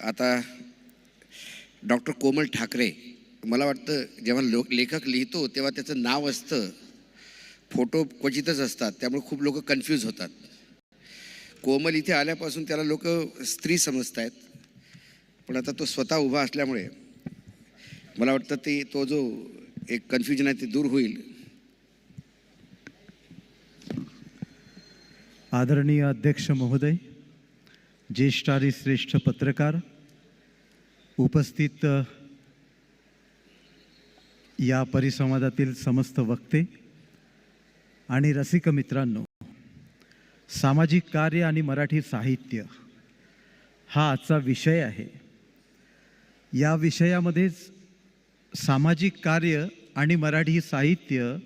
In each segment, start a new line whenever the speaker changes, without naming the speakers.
आता डॉक्टर कोमल ठाकरे मला वाटतं जेव्हा लो लेखक लिहितो तेव्हा त्याचं नाव असतं. फोटो क्वचितच असतात. त्यामुळे खूप लोक कन्फ्यूज होतात. कोमल इथे आल्यापासून त्याला लोक स्त्री समजत आहेत पण आता तो स्वतः उभा असल्यामुळे मला वाटतं ते तो जो एक कन्फ्युजन आहे ते दूर होईल.
आदरणीय अध्यक्ष महोदय ज्येष्ठ आणि श्रेष्ठ पत्रकार उपस्थित या परिसंवादातील समस्त वक्ते आणि रसिक मित्रांनो सामाजिक कार्य आणि मराठी साहित्य हा आजचा विषय आहे. या विषयामध्येच सामाजिक कार्य आणि मराठी साहित्य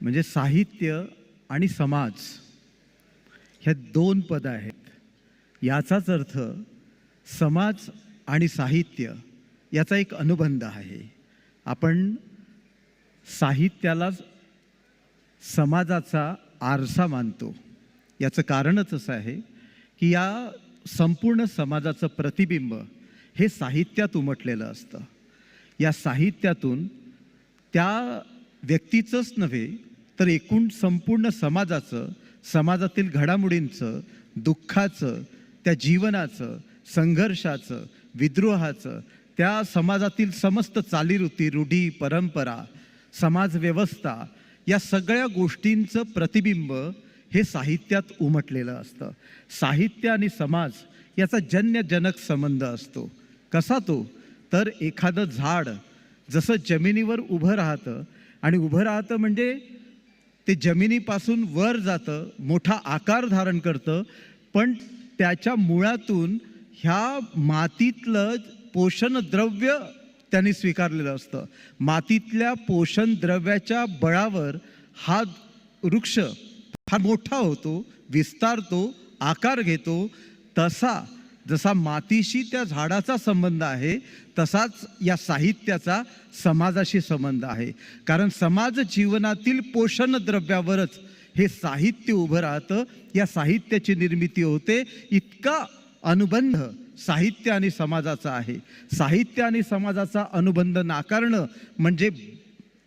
म्हणजे साहित्य आणि समाज ह्या दोन पदं आहेत. याचाच अर्थ समाज आणि साहित्य याचा एक अनुबंध आहे. आपण साहित्याला समाजाचा आरसा मानतो. याचं कारणच असं आहे की या संपूर्ण समाजाचं प्रतिबिंब हे साहित्यात उमटलेलं असतं. या साहित्यातून त्या व्यक्तीचंच नव्हे तर एकूण संपूर्ण समाजाचं समाजातील घडामोडींचं दुःखाचं त्या जीवनाचं संघर्षाचं विद्रोहाचं त्या समाजातील समस्त चालीरुती रूढी परंपरा समाजव्यवस्था या सगळ्या गोष्टींचं प्रतिबिंब हे साहित्यात उमटलेलं असतं. साहित्य आणि समाज याचा जन्यजनक संबंध असतो. कसा तो? तर एखादं झाड जसं जमिनीवर उभं राहतं आणि उभं राहतं म्हणजे ते जमिनीपासून वर जातं मोठा आकार धारण करतं पण त्याच्या मुळातून ह्या मातीतलं पोषण द्रव्य त्यांनी स्वीकारलेलं असतं. मातीतल्या पोषण द्रव्याच्या बळावर हा वृक्ष फार मोठा होतो विस्तारतो आकार घेतो. तसा जसा मातीशी त्या झाडाचा संबंध आहे तसाच या साहित्याचा समाजाशी संबंध आहे. कारण समाज जीवनातील पोषण द्रव्यावरच हे साहित्य उभं राहतं. या साहित्याची निर्मिती होते. इतका अनुबंध साहित्य आणि समाजाचा आहे. साहित्य आणि समाजाचा अनुबंध नाकारणं म्हणजे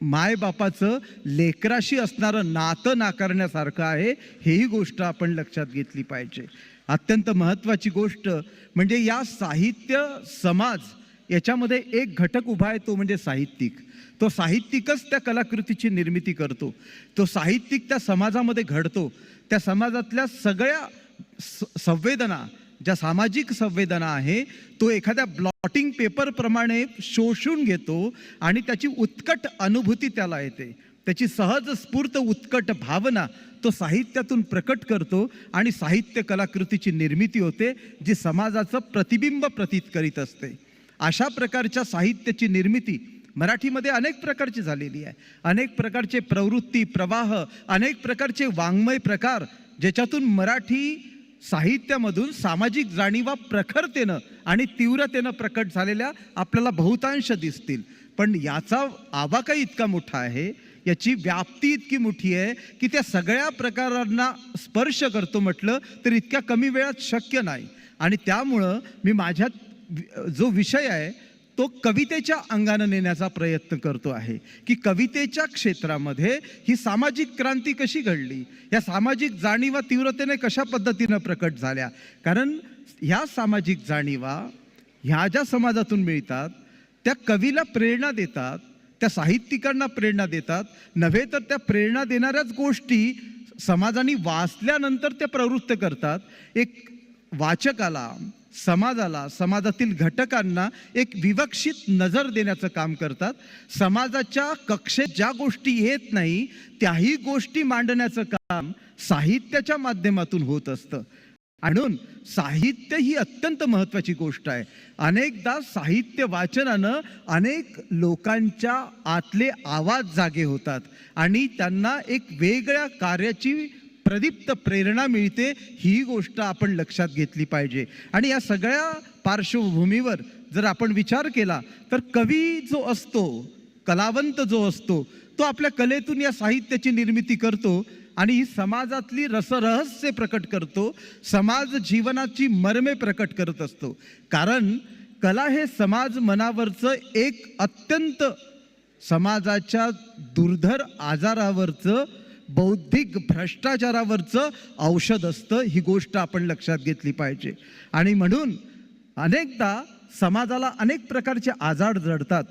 मायबापाचं लेकराशी असणारं नातं नाकारण्यासारखं आहे. हेही गोष्ट आपण लक्षात घेतली पाहिजे. अत्यंत महत्त्वाची गोष्ट म्हणजे या साहित्य समाज याच्यामध्ये एक घटक उभा आहे तो म्हणजे साहित्यिक. तो साहित्यिकच त्या कलाकृतीची निर्मिती करतो. तो साहित्यिक त्या समाजामध्ये घडतो. त्या समाजातल्या सगळ्या स- संवेदना ज्या सामाजिक संवेदना आहे तो एखाद्या ब्लॉटिंग पेपरप्रमाणे शोषून घेतो आणि त्याची उत्कट अनुभूती त्याला येते. त्याची सहज स्फूर्त उत्कट भावना तो साहित्यातून प्रकट करतो आणि साहित्य कलाकृतीची निर्मिती होते जी समाजाचं प्रतिबिंब प्रतीत करीत असते. अशा प्रकारच्या साहित्याची निर्मिती मराठीमध्ये अनेक प्रकारची झालेली आहे. अनेक प्रकारचे प्रवृत्ती प्रवाह अनेक प्रकारचे वाङ्मय प्रकार ज्याच्यातून मराठी साहित्यामधून सामाजिक जाणीवा प्रखरतेनं आणि तीव्रतेनं प्रकट झालेल्या आपल्याला बहुतांश दिसतील. पण याचा आवाका इतका मोठा आहे याची व्याप्ती इतकी मोठी आहे की त्या सगळ्या प्रकारांना स्पर्श करतो म्हटलं तर इतक्या कमी वेळात शक्य नाही. आणि त्यामुळं मी माझ्या जो विषय आहे तो कवितेच्या अंगानं नेण्याचा प्रयत्न करतो आहे. की कवितेच्या क्षेत्रामध्ये ही सामाजिक क्रांती कशी घडली? या सामाजिक जाणीवा तीव्रतेने कशा पद्धतीनं प्रकट झाल्या? कारण ह्या सामाजिक जाणीवा ह्या ज्या समाजातून मिळतात त्या कवीला प्रेरणा देतात त्या साहित्यिकांना प्रेरणा देतात. नव्हे तर त्या प्रेरणा देणाऱ्याच गोष्टी समाजाने वाचल्यानंतर त्या प्रवृत्त करतात. एक वाचकाला समाजाला समाजातील घटकांना एक विवक्षित नजर देण्याचं काम करतात. समाजाच्या कक्षेत ज्या गोष्टी येत नाही त्याही गोष्टी मांडण्याचं काम साहित्याच्या माध्यमातून होत असतं. म्हणून साहित्य ही अत्यंत महत्त्वाची गोष्ट आहे. अनेकदा साहित्य वाचनानं अनेक लोकांच्या आतले आवाज जागे होतात आणि त्यांना एक वेगळ्या कार्याची प्रदीप्त प्रेरणा मिळते ही गोष्ट आपण लक्षात घेतली पाहिजे. आणि या सगळ्या पार्श्वभूमीवर जर आपण विचार केला तर कवी जो असतो कलावंत जो असतो तो आपल्या कलेतून या साहित्याची निर्मिती करतो आणि ही समाजातली रसरहस्य प्रकट करतो समाज जीवनाची मर्मे प्रकट करत असतो. कारण कला हे समाज मनावरचं एक अत्यंत समाजाच्या दुर्धर आजारावरचं बौद्धिक भ्रष्टाचारावरचं औषध असतं ही गोष्ट आपण लक्षात घेतली पाहिजे. आणि म्हणून अनेकदा समाजाला अनेक प्रकारचे आजार जडतात.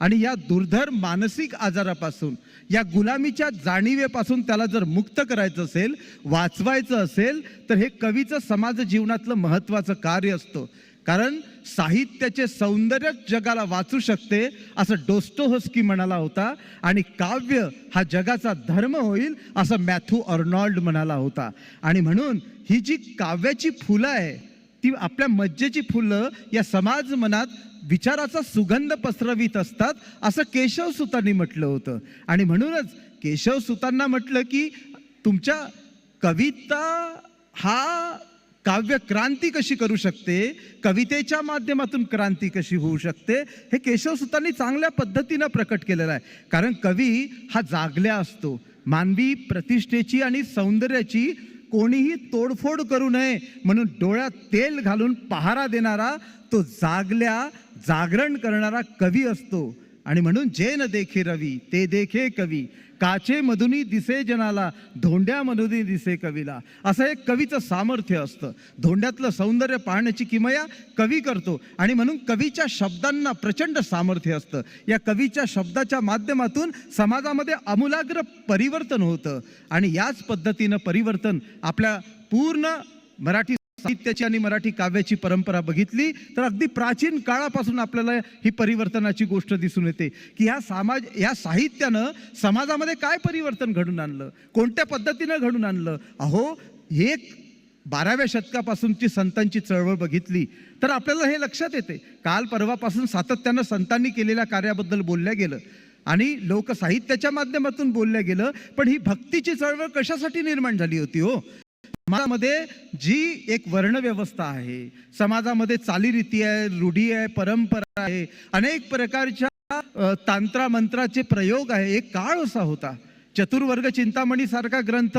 आणि या दुर्धर मानसिक आजारापासून या गुलामीच्या जाणीवेपासून त्याला जर मुक्त करायचं असेल वाचवायचं असेल तर हे कवीचं समाज जीवनातलं महत्त्वाचं कार्य असतं. कारण साहित्याचे सौंदर्य जगाला वाचू शकते असं डोस्टोहोस्की म्हणाला होता आणि काव्य हा जगाचा धर्म होईल असं मॅथ्यू अर्नॉल्ड म्हणाला होता. आणि म्हणून ही जी काव्याची फुलं आहे ती आपल्या मज्जेची फुलं या समाज मनात विचाराचा सुगंध पसरवीत असतात असं केशव सुतांनी म्हटलं होतं. आणि म्हणूनच केशव सुतांना म्हटलं की तुमच्या कविता हा काव्य क्रांती कशी करू शकते? कवितेच्या माध्यमातून क्रांती कशी होऊ शकते? हे केशवसुतांनी चांगल्या पद्धतीनं प्रकट केलेलं आहे. कारण कवी हा जागल्या असतो. मानवी प्रतिष्ठेची आणि सौंदर्याची कोणीही तोडफोड करू नये म्हणून डोळ्यात तेल घालून पहारा देणारा तो जागल्या जागरण करणारा कवी असतो. आणि म्हणून जे न देखे रवी ते देखे कवी. काचे मधुनी दिसे जनाला धोंड्या मधुनी दिसे कवीला. असं एक कवीचं सामर्थ्य असतं. धोंड्यातलं सौंदर्य पाहण्याची किमया कवी करतो. आणि म्हणून कवीच्या शब्दांना प्रचंड सामर्थ्य असतं. या कवीच्या शब्दाच्या माध्यमातून समाजामध्ये आमूलाग्र परिवर्तन होतं. आणि याच पद्धतीनं परिवर्तन आपल्या पूर्ण मराठी साहित्याची आणि मराठी काव्याची परंपरा बघितली तर अगदी प्राचीन काळापासून आपल्याला ही परिवर्तनाची गोष्ट दिसून येते की ह्या समाज ह्या साहित्यानं समाजामध्ये काय परिवर्तन घडून आणलं? कोणत्या पद्धतीनं घडून आणलं? अहो एक बाराव्या शतकापासूनची संतांची चळवळ बघितली तर आपल्याला हे लक्षात येते. काल परवापासून सातत्यानं संतांनी केलेल्या कार्याबद्दल बोलल्या गेलं आणि लोकसाहित्याच्या माध्यमातून बोलल्या गेलं पण ही भक्तीची चळवळ कशासाठी निर्माण झाली होती हो? समाजामध्ये जी एक वर्णव्यवस्था आहे समाजामध्ये चालीरीती आहे रूढी आहे परंपरा आहे अनेक प्रकारच्या तांत्रा मंत्राचे प्रयोग आहे. एक काळ असा होता. चतुर्वर्ग चिंतामणी सारखा ग्रंथ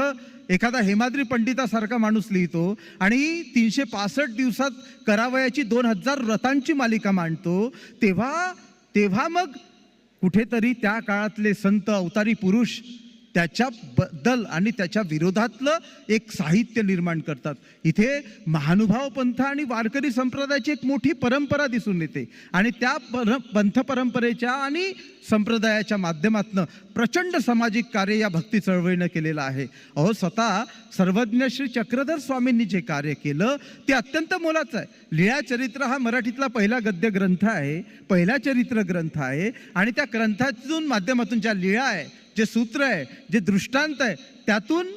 एखादा हेमाद्री पंडितासारखा माणूस लिहितो आणि तीनशे पासष्ट दिवसात करावयाची दोन हजार व्रतांची मालिका मांडतो. तेव्हा तेव्हा मग कुठेतरी त्या काळातले संत अवतारी पुरुष त्याच्याबद्दल आणि त्याच्या विरोधातलं एक साहित्य निर्माण करतात. इथे महानुभाव पंथ आणि वारकरी संप्रदायाची एक मोठी परंपरा दिसून येते. आणि त्या पर पंथ परंपरेच्या आणि संप्रदायाच्या माध्यमातनं प्रचंड सामाजिक कार्य या भक्ती चळवळीनं केलेलं आहे. अहो स्वतः सर्वज्ञ श्री चक्रधर स्वामींनी जे कार्य केलं ते अत्यंत मोलाचं आहे. लीळा चरित्र हा मराठीतला पहिला गद्य ग्रंथ आहे पहिला चरित्र ग्रंथ आहे. आणि त्या ग्रंथातून माध्यमातून ज्या लीळा आहे जे सूत्र आहे जे दृष्टांत आहे त्यातून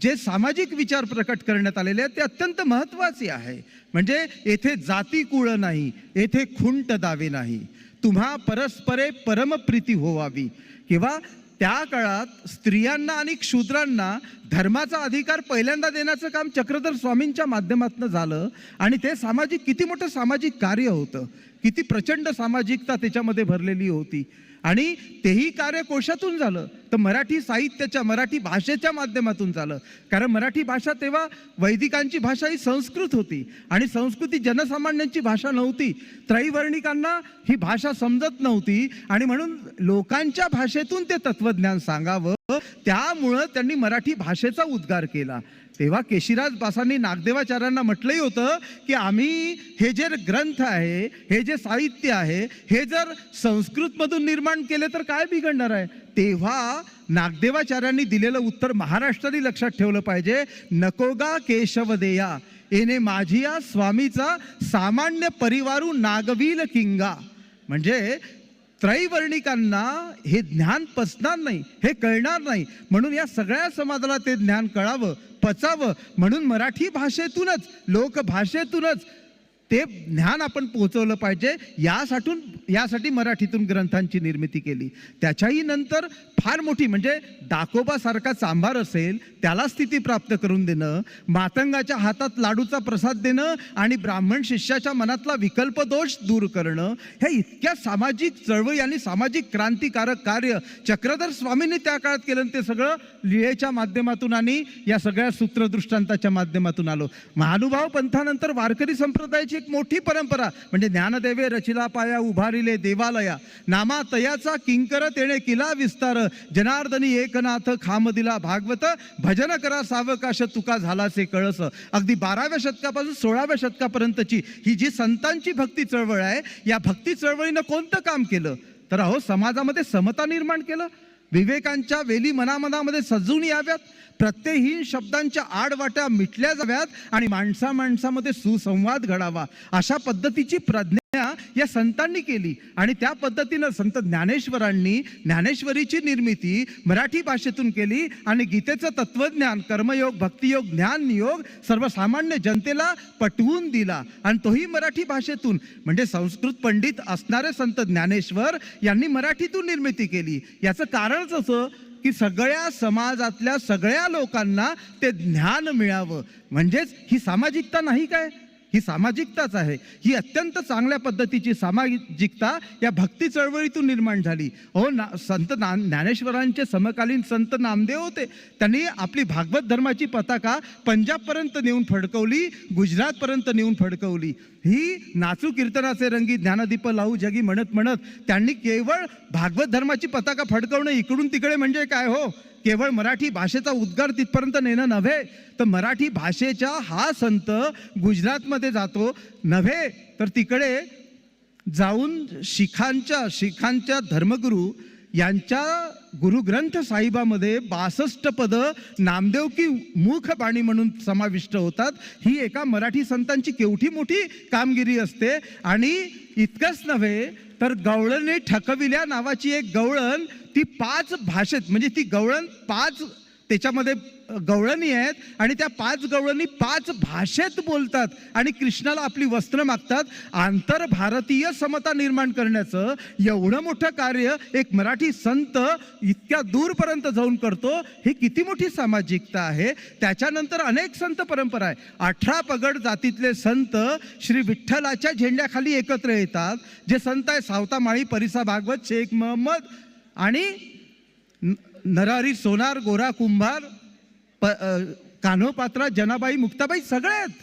जे सामाजिक विचार प्रकट करण्यात आलेले आहेत ते अत्यंत महत्त्वाचे आहे. म्हणजे येथे जाती कुळ नाही येथे खुंट दावे नाही. तुम्हा परस्परे परमप्रीती होवावी. किंवा त्या काळात स्त्रियांना आणि शूद्रांना धर्माचा अधिकार पहिल्यांदा देण्याचं काम चक्रधर स्वामींच्या माध्यमातून झालं आणि ते सामाजिक किती मोठं सामाजिक कार्य होतं. किती प्रचंड सामाजिकता त्याच्यामध्ये भरलेली होती. आणि तेही कार्य कोशातून झालं. तर मराठी साहित्याच्या मराठी भाषेच्या माध्यमातून झालं. कारण मराठी भाषा तेव्हा वैदिकांची भाषा ही संस्कृत होती. आणि संस्कृती जनसामान्यांची भाषा नव्हती. त्रैवर्णिकांना ही भाषा समजत नव्हती. आणि म्हणून लोकांच्या भाषेतून ते तत्वज्ञान सांगावं. त्यामुळं त्यांनी मराठी भाषेचा उद्गार केला. तेव्हा केशिराज बासांनी नागदेवाचार्यांना म्हटलंही होतं की आम्ही हे जे ग्रंथ आहे हे जे साहित्य आहे हे जर संस्कृतमधून निर्माण केले तर काय बिघडणार आहे? तेव्हा नागदेवाचार्यांनी दिलेलं उत्तर महाराष्ट्राने लक्षात ठेवलं पाहिजे. नकोगा केशवदेया येणे माझिया स्वामीचा सामान्य परिवारू नागवील किंगा. म्हणजे त्रैवर्णिकांना हे ज्ञान पचणार नाही हे कळणार नाही. म्हणून या सगळ्या समाजाला ते ज्ञान कळावं पचावं. म्हणून मराठी भाषेतूनच लोकभाषेतूनच ते ज्ञान आपण पोहोचवलं पाहिजे यासाठी यासाठी मराठीतून ग्रंथांची निर्मिती केली. त्याच्याही नंतर फार मोठी म्हणजे दाकोबासारखा चांभार असेल त्याला स्थिती प्राप्त करून देणं मातंगाच्या हातात लाडूचा प्रसाद देणं आणि ब्राह्मण शिष्याच्या मनातला विकल्प दोष दूर करणं हे इतक्या सामाजिक चळवळी आणि सामाजिक क्रांतिकारक कार्य चक्रधर स्वामींनी त्या काळात केलं आणि ते सगळं लिळेच्या माध्यमातून आणि या सगळ्या सूत्रदृष्टांताच्या माध्यमातून आलो. महानुभाव पंथानंतर वारकरी संप्रदायाची एक मोठी परंपरा म्हणजे ज्ञानदेवे रचिला पाया उभारिले देवालया. नामा तयाचा किंकर तेणे किला विस्तार. जनार्दनी एकनाथ खाम दिला भागवत भजन करा सावकाश तुका झालाचे कळस. अगदी बाराव्या शतकापासून सोळाव्या शतकापर्यंतची ही जी संतांची भक्ती चळवळ आहे या भक्ती चळवळीनं कोणतं काम केलं? तर अहो समाजामध्ये समता निर्माण केलं. विवेकांच्या वेली मनामनामध्ये सजून याव्यात. प्रत्ययहीन शब्दांच्या आडवाट्या मिटल्या जाव्यात आणि माणसा माणसामध्ये सुसंवाद घडावा. अशा पद्धतीची प्रज्ञा या संतांनी केली. आणि त्या पद्धतीनं संत ज्ञानेश्वरांनी ज्ञानेश्वरीची निर्मिती मराठी भाषेतून केली आणि गीतेचं तत्वज्ञान कर्मयोग भक्तियोग ज्ञानयोग सर्वसामान्य जनतेला पटवून दिला. आणि तोही मराठी भाषेतून. म्हणजे संस्कृत पंडित असणारे संत ज्ञानेश्वर यांनी मराठीतून निर्मिती केली. याचं कारणच असं की सगळ्या समाजातल्या सगळ्या लोकांना ते ज्ञान मिळावं. म्हणजेच ही सामाजिकता नाही काय? ही सामाजिकताच आहे. ही अत्यंत चांगल्या पद्धतीची सामाजिकता या भक्ती चळवळीतून निर्माण झाली. हो ना संत ना ज्ञानेश्वरांचे समकालीन संत नामदेव होते. त्यांनी आपली भागवत धर्माची पताका पंजाबपर्यंत नेऊन फडकवली गुजरातपर्यंत नेऊन फडकवली. ही नाचू कीर्तनाचे रंगी ज्ञानदीप लावू जगी म्हणत म्हणत त्यांनी केवळ भागवत धर्माची पताका फडकवणं इकडून तिकडे म्हणजे काय हो? केवळ मराठी भाषेचा उद्गार तिथपर्यंत नेणं नव्हे. तर मराठी भाषेचा हा संत गुजरातमध्ये जातो नव्हे. तर तिकडे जाऊन शिखांच्या शिखांच्या धर्मगुरू यांच्या गुरुग्रंथ साहिबामध्ये बासष्ट पदं नामदेव की मूख बाणी म्हणून समाविष्ट होतात. ही एका मराठी संतांची केवढी मोठी कामगिरी असते. आणि इतकंच नव्हे तर गवळणे ठकविल्या नावाची एक गवळण ती पाच भाषेत म्हणजे ती गवळण पाच त्याच्यामध्ये गवळणी आहेत आणि त्या पाच गवळणी पाच भाषेत बोलतात आणि कृष्णाला आपली वस्त्र मागतात. आंतरभारतीय समता निर्माण करण्याचं एवढं मोठं कार्य एक मराठी संत इतक्या दूरपर्यंत जाऊन करतो. ही किती मोठी सामाजिकता आहे? त्याच्यानंतर अनेक संत परंपरा आहे. अठरा पगड जातीतले संत श्री विठ्ठलाच्या झेंड्याखाली एकत्र येतात. जे संत आहे सावता माळी परिसा भागवत शेख महम्मद आणि नरारी नरहरी सोनार गोरा कुंभार प कान्होपात्रा जनाबाई मुक्ताबाई सगळे आहेत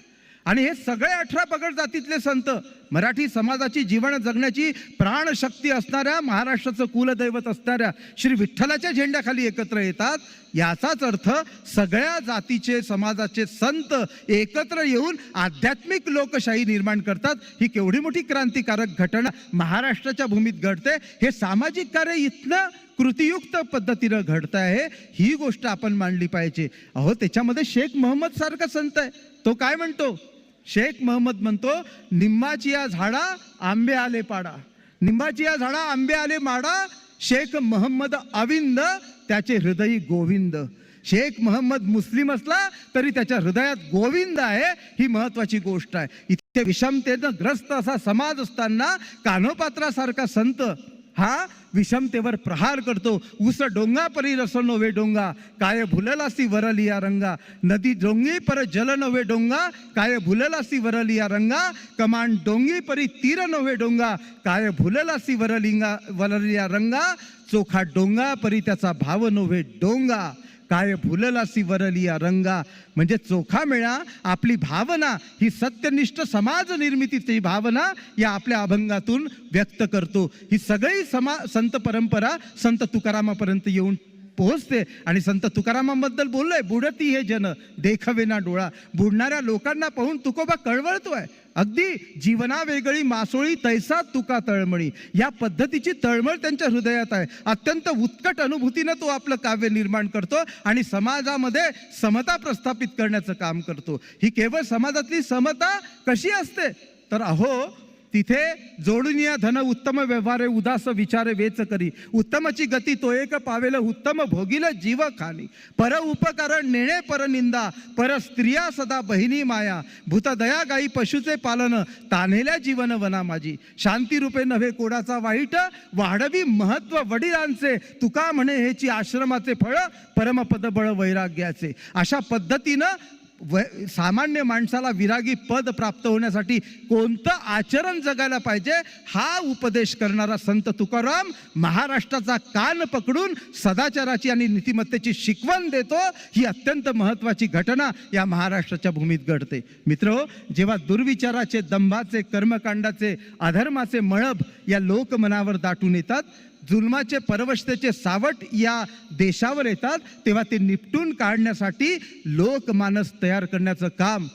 आणि हे सगळे अठरा पगड जातीतले संत मराठी समाजाची जीवन जगण्याची प्राणशक्ती असणाऱ्या महाराष्ट्राचं कुलदैवत असणाऱ्या श्री विठ्ठलाच्या झेंड्याखाली एकत्र येतात. याचाच अर्थ सगळ्या जातीचे समाजाचे संत एकत्र येऊन आध्यात्मिक लोकशाही निर्माण करतात. ही केवढी मोठी क्रांतिकारक घटना महाराष्ट्राच्या भूमीत घडते. हे सामाजिक कार्य इथनं कृतियुक्त पद्धतीनं घडत आहे. ही गोष्ट आपण मांडली पाहिजे. अहो त्याच्यामध्ये शेख मोहम्मद सारखा संत आहे. तो काय म्हणतो? शेख महम्मद म्हणतो निंबाची या झाडा आंबे आले पाडा. निंबाची या झाडा आंबे आले माडा शेख मोहम्मद अविंद त्याचे हृदयी गोविंद. शेख मोहम्मद मुस्लिम असला तरी त्याच्या हृदयात गोविंद आहे ही महत्वाची गोष्ट आहे. इतके विषमतेनं ग्रस्त असा समाज असताना कानोपात्रासारखा संत हा विषमतेवर प्रहार करतो. उस डोंगा परी रस नव्हे डोंगा काय भुललासी वरलिया रंगा. नदी डोंगी पर जल नव्हे डोंगा काय भुललासी वरलिया रंगा. कमान डोंगी परी तीर नव्हे डोंगा काय भुललासी वरलिंगा वरलिया रंगा. चोखा डोंगा परी त्याचा भाव नव्हे डोंगा. काय भुललासी वरलिया रंगा? म्हणजे चोखा मेळा आपली भावना ही सत्यनिष्ठ समाज निर्मितीची भावना या आपल्या अभंगातून व्यक्त करतो. ही सगळी समा संत परंपरा संत तुकारामापर्यंत येऊन पोहोचते. आणि संत तुकारामाबद्दल बोललोय बुडती हे जन देखवेना डोळा. बुडणाऱ्या लोकांना पाहून तुकोबा कळवळतोय. अगदी जीवनावेगळी मासोळी तैसा तुका तळमळी. या पद्धतीची तळमळ त्यांच्या हृदयात आहे. अत्यंत उत्कट अनुभूतीनं तो आपलं काव्य निर्माण करतो आणि समाजामध्ये समता प्रस्थापित करण्याचं काम करतो. ही केवळ समाजातली समता कशी असते? तर अहो तिथे जोडून या धन उत्तम व्यवहारे उदास विचारे वेच करी. उत्तमची गती तो एक पावेल उत्तम भोगील जीव खाली पर उपकरण नेणे पर निंदा. पर स्त्रिया सदा बहिणी माया. भूत दया गाई पशुचे पालन. तान्हेल्या जीवन वना माझी. शांती रूपे नव्हे कोडाचा वाईट. वाढवी महत्त्व वडिलांचे. तुका म्हणे ह्याची आश्रमाचे फळ परमपद बळ वैराग्याचे. अशा पद्धतीनं व सामान्य माणसाला विरागी पद प्राप्त होण्यासाठी कोणतं आचरण जगायला पाहिजे हा उपदेश करणारा संत तुकाराम महाराष्ट्राचा कान पकडून सदाचाराची आणि नीतिमत्तेची शिकवण देतो ही अत्यंत महत्त्वाची घटना या महाराष्ट्राच्या भूमीत घडते. मित्र जेव्हा दुर्विचाराचे दंभाचे कर्मकांडाचे अधर्माचे मळब या लोकमनावर दाटून येतात जुलमाचे परवशतेचे सावट या देशावर येतात तेव्हा ते निपटून काढण्यासाठी लोकमानस तयार करण्याचं काम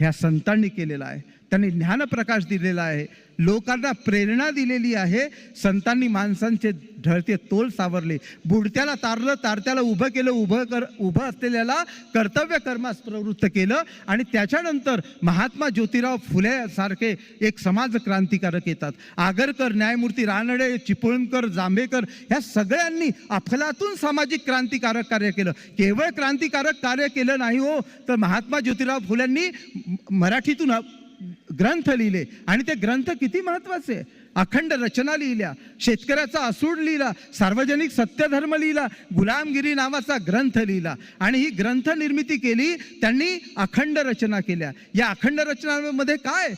ह्या संतांनी केलेलं आहे. त्यांनी ज्ञानप्रकाश दिलेला आहे. लोकांना प्रेरणा दिलेली आहे. संतांनी माणसांचे ढळते तोल सावरले. बुडत्याला तारलं तारत्याला उभं केलं उभं कर उभं असलेल्याला कर्तव्य कर्मास प्रवृत्त केलं आणि त्याच्यानंतर महात्मा ज्योतिराव फुले सारखे एक समाज क्रांतिकारक येतात. आगरकर न्यायमूर्ती रानडे चिपळूणकर जांभेकर ह्या सगळ्यांनी अफलातून सामाजिक क्रांतिकारक कार्य केलं. केवळ क्रांतिकारक कार्य केलं नाही हो तर महात्मा ज्योतिराव फुल्यांनी मराठीतून ग्रंथ लिहिले. आणि ते ग्रंथ किती महत्त्वाचे? अखंड रचना लिहिल्या शेतकऱ्याचा असूड लिहिला सार्वजनिक सत्यधर्म लिहिला गुलामगिरी नावाचा ग्रंथ लिहिला. आणि ही ग्रंथ निर्मिती केली त्यांनी अखंड रचना केल्या. या अखंड रचनामध्ये काय?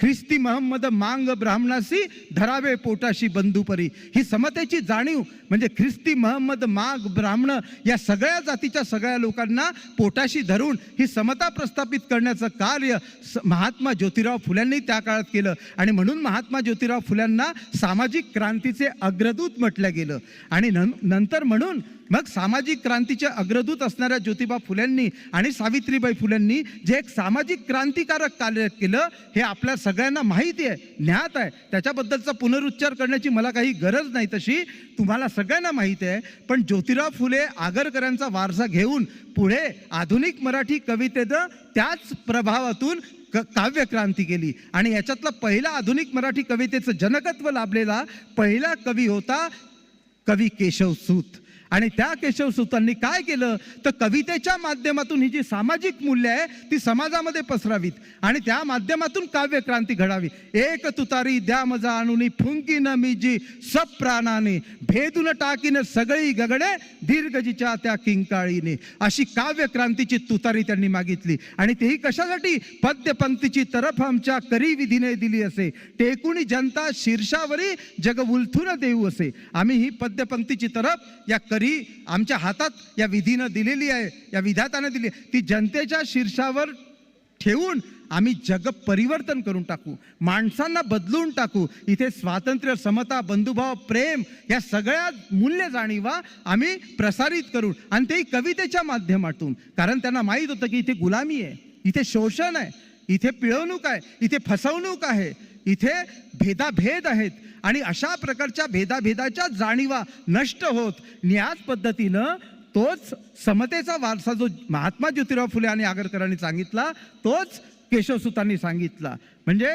ख्रिस्ती महम्मद मांग ब्राह्मणासी धरावे पोटाशी बंधुपरी. ही समतेची जाणीव म्हणजे ख्रिस्ती महम्मद माग ब्राह्मण या सगळ्या जातीच्या सगळ्या लोकांना पोटाशी धरून ही समता प्रस्थापित करण्याचं कार्य स- महात्मा ज्योतिराव फुल्यांनी त्या काळात केलं. आणि म्हणून महात्मा ज्योतिराव फुल्यांना सामाजिक क्रांतीचे अग्रदूत म्हटलं गेलं. आणि नं- नंतर म्हणून मग सामाजिक क्रांतीचे अग्रदूत असणाऱ्या ज्योतिबा फुल्यांनी आणि सावित्रीबाई फुल्यांनी जे एक सामाजिक क्रांतिकारक कार्य केलं हे आपल्या सगळ्यांना माहिती आहे ज्ञात आहे. त्याच्याबद्दलचा पुनरुच्चार करण्याची मला काही गरज नाही तशी. तुम्हाला सगळ्यांना माहिती आहे. पण ज्योतिराव फुले आगरकरांचा वारसा घेऊन पुढे आधुनिक मराठी कवितेनं त्याच प्रभावातून क काव्यक्रांती केली. आणि याच्यातला पहिला आधुनिक मराठी कवितेचं जनकत्व लाभलेला पहिला कवी होता कवी केशव सूत. आणि त्या केशवसुतांनी काय केलं? तर कवितेच्या माध्यमातून ही जी सामाजिक मूल्य आहे ती समाजामध्ये पसरावीत आणि त्या माध्यमातून काव्यक्रांती घडावी. एक तुतारी द्या मजा आणून फुंकीन मी जी सप्राणाने भेदून टाकीन सगळी गगडे दीर्घजीच्या त्या किंकाळीने. अशी काव्यक्रांतीची तुतारी त्यांनी मागितली. आणि तेही कशासाठी? पद्यपंक्तीची तरफ आमच्या करी विधीने दिली असे. टेकुणी जनता शीर्षावरी जग उलथून देऊ असे. आम्ही ही पद्यपंक्तीची तरफ या करी तरी आमच्या हातात या विधीनं दिलेली आहे या विधातानं दिली आहे. ती जनतेच्या शीर्षावर ठेवून आम्ही जग परिवर्तन करून टाकू माणसांना बदलून टाकू. इथे स्वातंत्र्य समता बंधुभाव प्रेम या सगळ्या मूल्य जाणीवा आम्ही प्रसारित करू आणि तेही कवितेच्या माध्यमातून. कारण त्यांना माहीत होतं की इथे गुलामी आहे इथे शोषण आहे इथे पिळवणूक आहे इथे फसवणूक आहे. इथे भेदाभेद आहेत. आणि अशा प्रकारच्या भेदाभेदाच्या जाणीवा नष्ट होत. न्याज पद्धतीनं तोच समतेचा वारसा जो महात्मा ज्योतिराव फुले आणि आगरकरांनी सांगितला तोच केशवसुतांनी सांगितला. म्हणजे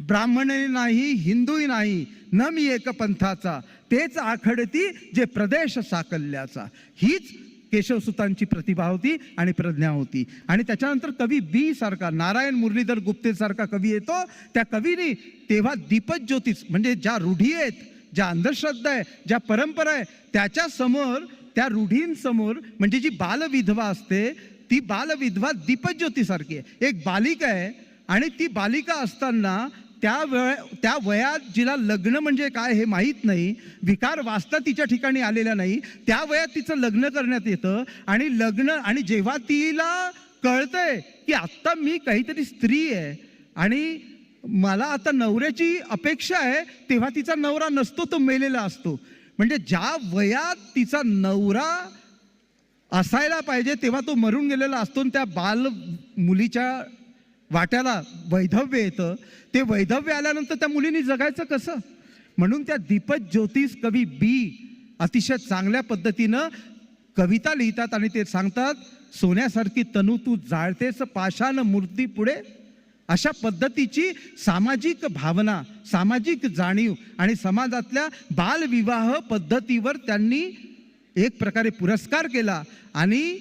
ब्राह्मणही नाही हिंदूही नाही न मी एक पंथाचा तेच आखडती जे प्रदेश साकल्याचा. हीच केशवसुतांची प्रतिभा होती आणि प्रज्ञा होती. आणि त्याच्यानंतर कवी बी सारखा नारायण मुरलीधर गुप्तेसारखा कवी येतो. त्या कवीने तेव्हा दीपक ज्योतिष म्हणजे ज्या रूढी आहेत ज्या अंधश्रद्धा आहे ज्या परंपरा आहे त्याच्यासमोर त्या रूढींसमोर म्हणजे जी बालविधवा असते ती बालविधवा दीपज्योतीसारखी आहे. एक बालिका आहे आणि ती बालिका असताना त्या वेळ त्या वयात जिला लग्न म्हणजे काय हे माहीत नाही विकार वाचता तिच्या ठिकाणी आलेला नाही त्या वयात तिचं लग्न करण्यात येतं आणि लग्न आणि जेव्हा तिला कळतंय की आत्ता मी काहीतरी स्त्री आहे आणि मला आता नवऱ्याची अपेक्षा आहे तेव्हा तिचा नवरा नसतो तो मेलेला असतो. म्हणजे ज्या वयात तिचा नवरा असायला पाहिजे तेव्हा तो मरून गेलेला असतो आणि त्या बाल मुलीच्या वाट्याला वैधव्य येतं. ते वैधव्य आल्यानंतर त्या मुलीने जगायचं कसं? म्हणून त्या दीपक ज्योतिष कवी बी अतिशय चांगल्या पद्धतीनं कविता लिहितात आणि ते सांगतात सोन्यासारखी तनू तू जाळतेस पाषाण मूर्ती पुढे. अशा पद्धतीची सामाजिक भावना सामाजिक जाणीव आणि समाजातल्या बालविवाह पद्धतीवर त्यांनी एक प्रकारे पुरस्कार केला आणि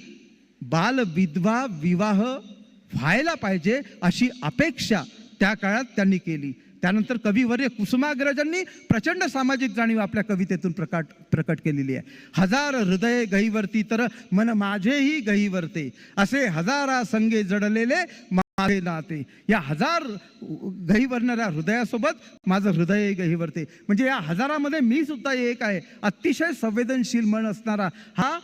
बालविधवा विवाह व्हायला पाहिजे अशी अपेक्षा त्या काळात त्यांनी केली. त्यानंतर कविवर्य कुसुमाग्रजांनी प्रचंड सामाजिक जाणीव आपल्या कवितेतून प्रकट प्रकट केलेली आहे. हजार हृदय गहीवरती तर मन माझेही गहीवरते. असे हजारा संगे जडलेले माझे नाते. या हजार गहीवरणाऱ्या हृदयासोबत माझं हृदय गहीवरते. म्हणजे या हजारामध्ये मी सुद्धा एक आहे. अतिशय संवेदनशील मन असणारा हा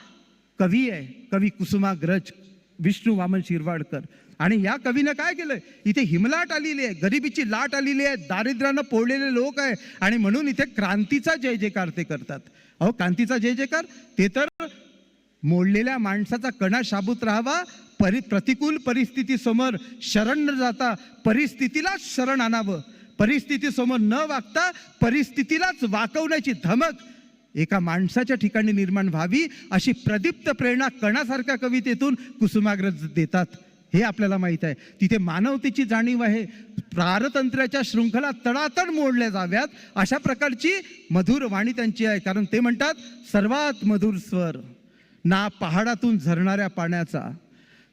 कवी आहे. कवी कुसुमाग्रज विष्णू वामन शिरवाडकर. आणि या कवीनं काय केलंय? इथे हिमलाट आलेली आहे गरिबीची लाट आलेली आहे दारिद्र्यानं पोळलेले लोक आहे. आणि म्हणून इथे क्रांतीचा जय जयकार ते करतात. अहो क्रांतीचा जय जयकार? ते तर मोडलेल्या माणसाचा कणा शाबूत राहावा परि प्रतिकूल परिस्थितीसमोर शरण न जाता परिस्थितीलाच शरण आणावं. परिस्थितीसमोर न वागता परिस्थितीलाच वाकवण्याची धमक एका माणसाच्या ठिकाणी निर्माण व्हावी अशी प्रदीप्त प्रेरणा कणासारख्या कवितेतून कुसुमाग्रज देतात. हे आपल्याला माहीत आहे. तिथे मानवतेची जाणीव आहे. पारतंत्र्याच्या शृंखला तडातड मोडल्या जाव्यात. अशा प्रकारची मधुर वाणी त्यांची आहे. कारण ते म्हणतात सर्वात मधुर स्वर ना पहाडातून झरणाऱ्या पाण्याचा.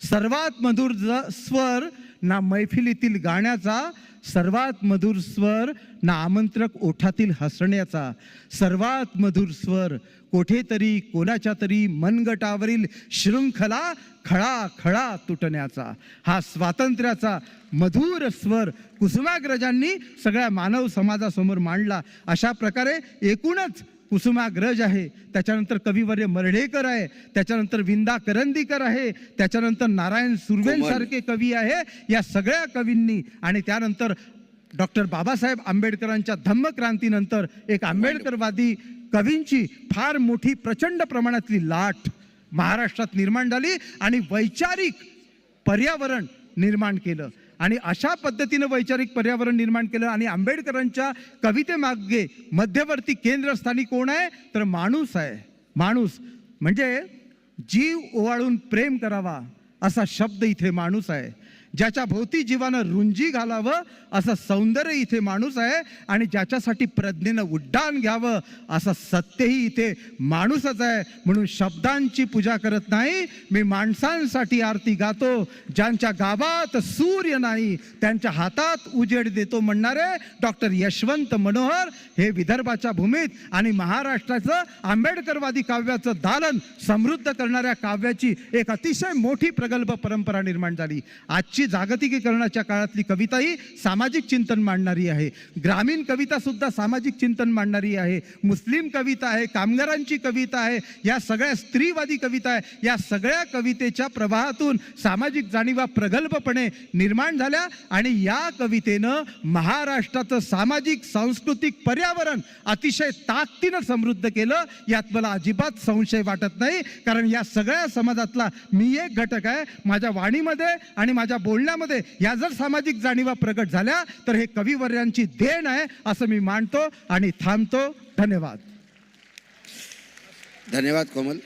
सर्वात मधुर ज- स्वर ना मैफिलीतील गाण्याचा. सर्वात मधुर स्वर ना आमंत्रक ओठातील हसण्याचा. सर्वात मधुर स्वर कोठेतरी कोणाच्या तरी मनगटावरील शृंखला खळा खळा तुटण्याचा. हा स्वातंत्र्याचा मधुर स्वर कुसुमाग्रजांनी सगळ्या मानव समाजासमोर मांडला. अशा प्रकारे एकूणच कुसुमाग्रज आहे. त्याच्यानंतर कविवर्य मर्ढेकर आहे. त्याच्यानंतर विंदा करंदीकर आहे. त्याच्यानंतर नारायण सुर्वेंसारखे कवी आहे. या सगळ्या कवींनी आणि त्यानंतर डॉक्टर बाबासाहेब आंबेडकरांच्या धम्मक्रांतीनंतर एक आंबेडकरवादी कवींची फार मोठी प्रचंड प्रमाणातली लाट महाराष्ट्रात निर्माण झाली आणि वैचारिक पर्यावरण निर्माण केलं. आणि अशा पद्धतीनं वैचारिक पर्यावरण निर्माण केलं आणि आंबेडकरांच्या कवितेमागे मध्यवर्ती केंद्रस्थानी कोण आहे? तर माणूस आहे. माणूस म्हणजे जीव ओवाळून प्रेम करावा असा शब्द इथे माणूस आहे. ज्याच्या भोवती जीवानं रुंजी घालावं असं सौंदर्य इथे माणूस आहे आणि ज्याच्यासाठी प्रज्ञेनं उड्डाण घ्यावं असं सत्यही इथे माणूसच आहे. म्हणून शब्दांची पूजा करत नाही. मी माणसांसाठी आरती गातो. ज्यांच्या गावात सूर्य नाही त्यांच्या हातात उजेड देतो म्हणणारे डॉक्टर यशवंत मनोहर हे विदर्भाच्या भूमीत आणि महाराष्ट्राचं आंबेडकरवादी काव्याचं दालन समृद्ध करणाऱ्या काव्याची एक अतिशय मोठी प्रगल्भ परंपरा निर्माण झाली. आजची जागतिकीकरणाच्या काळातली कविता ही सामाजिक चिंतन मांडणारी आहे. ग्रामीण कविता सुद्धा सामाजिक चिंतन मांडणारी आहे. मुस्लिम कविता आहे कामगारांची कविता आहे या सगळ्या स्त्रीवादी कविता आहे या सगळ्या कवितेच्या प्रवाहातून सामाजिक जाणीवा प्रगल्भपणे निर्माण झाल्या आणि या कवितेनं महाराष्ट्राचं सामाजिक सांस्कृतिक पर्यावरण अतिशय ताकदीनं समृद्ध केलं. यात मला अजिबात संशय वाटत नाही कारण या सगळ्या समाजातला मी एक घटक आहे. माझ्या वाणीमध्ये आणि माझ्या बोलण्यामध्ये या जर सामाजिक जाणीवा प्रगट झाल्या तर हे कविवर्यांची देण आहे असं मी मानतो आणि थांबतो. धन्यवाद.
धन्यवाद कोमल.